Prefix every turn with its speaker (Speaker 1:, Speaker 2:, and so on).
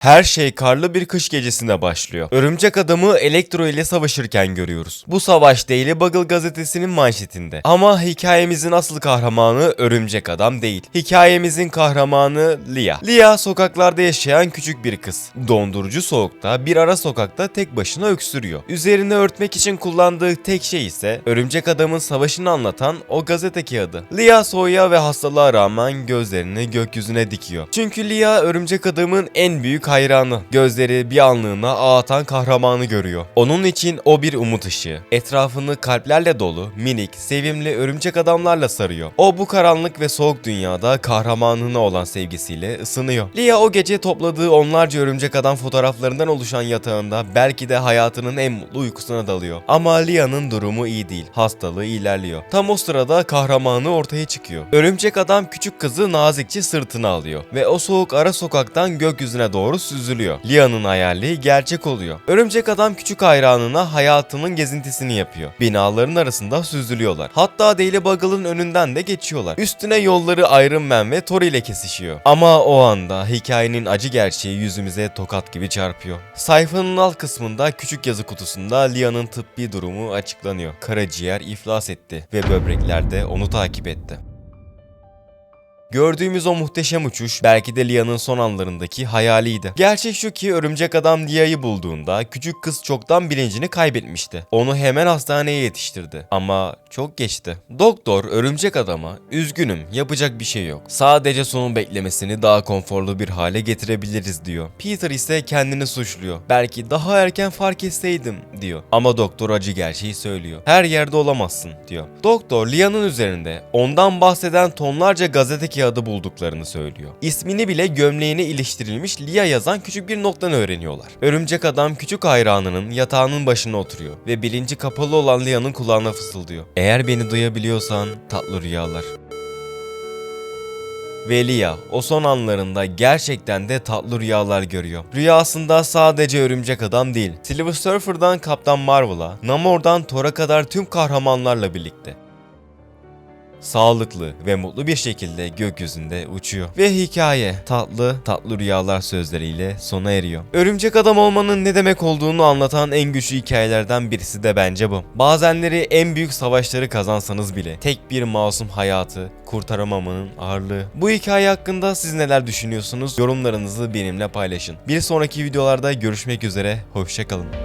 Speaker 1: Her şey karlı bir kış gecesinde başlıyor. Örümcek adamı Elektro ile savaşırken görüyoruz. Bu savaş Daily Bugle gazetesinin manşetinde. Ama hikayemizin asıl kahramanı Örümcek Adam değil. Hikayemizin kahramanı Lia. Lia sokaklarda yaşayan küçük bir kız. Dondurucu soğukta bir ara sokakta tek başına öksürüyor. Üzerine örtmek için kullandığı tek şey ise Örümcek Adamın savaşını anlatan o gazete kağıdı. Lia soğuğa ve hastalığa rağmen gözlerini gökyüzüne dikiyor. Çünkü Lia Örümcek Adamın en büyük hayranı. Gözleri bir anlığına ağ atan kahramanı görüyor. Onun için o bir umut ışığı. Etrafını kalplerle dolu, minik, sevimli örümcek adamlarla sarıyor. O bu karanlık ve soğuk dünyada kahramanına olan sevgisiyle ısınıyor. Lia o gece topladığı onlarca örümcek adam fotoğraflarından oluşan yatağında belki de hayatının en mutlu uykusuna dalıyor. Ama Lia'nın durumu iyi değil. Hastalığı ilerliyor. Tam o sırada kahramanı ortaya çıkıyor. Örümcek adam küçük kızı nazikçe sırtına alıyor ve o soğuk ara sokaktan gökyüzüne doğru süzülüyor. Lia'nın hayali gerçek oluyor. Örümcek adam küçük hayranına hayatının gezintisini yapıyor. Binaların arasında süzülüyorlar. Hatta Daily Bugle'ın önünden de geçiyorlar. Üstüne yolları Iron Man ve Thor ile kesişiyor. Ama o anda hikayenin acı gerçeği yüzümüze tokat gibi çarpıyor. Sayfanın alt kısmında küçük yazı kutusunda Lia'nın tıbbi durumu açıklanıyor. Karaciğer iflas etti ve böbrekler de onu takip etti. Gördüğümüz o muhteşem uçuş belki de Lia'nın son anlarındaki hayaliydi. Gerçek şu ki örümcek adam Lia'yı bulduğunda küçük kız çoktan bilincini kaybetmişti. Onu hemen hastaneye yetiştirdi. Ama çok geçti. Doktor örümcek adama üzgünüm yapacak bir şey yok. Sadece sonun beklemesini daha konforlu bir hale getirebiliriz diyor. Peter ise kendini suçluyor. Belki daha erken fark etseydim diyor. Ama doktor acı gerçeği söylüyor. Her yerde olamazsın diyor. Doktor Lia'nın üzerinde ondan bahseden tonlarca gazete kağıdı bulduklarını söylüyor. İsmini bile gömleğine iliştirilmiş Lia yazan küçük bir noktadan öğreniyorlar. Örümcek adam küçük hayranının yatağının başına oturuyor ve bilinci kapalı olan Lia'nın kulağına fısıldıyor. Eğer beni duyabiliyorsan tatlı rüyalar. Ve Lia o son anlarında gerçekten de tatlı rüyalar görüyor. Rüyasında sadece örümcek adam değil, Silver Surfer'dan Kaptan Marvel'a, Namor'dan Thor'a kadar tüm kahramanlarla birlikte sağlıklı ve mutlu bir şekilde gökyüzünde uçuyor. Ve hikaye tatlı tatlı rüyalar sözleriyle sona eriyor. Örümcek adam olmanın ne demek olduğunu anlatan en güçlü hikayelerden birisi de bence bu. Bazenleri en büyük savaşları kazansanız bile tek bir masum hayatı kurtaramamanın ağırlığı. Bu hikaye hakkında siz neler düşünüyorsunuz? Yorumlarınızı benimle paylaşın. Bir sonraki videolarda görüşmek üzere. Hoşçakalın.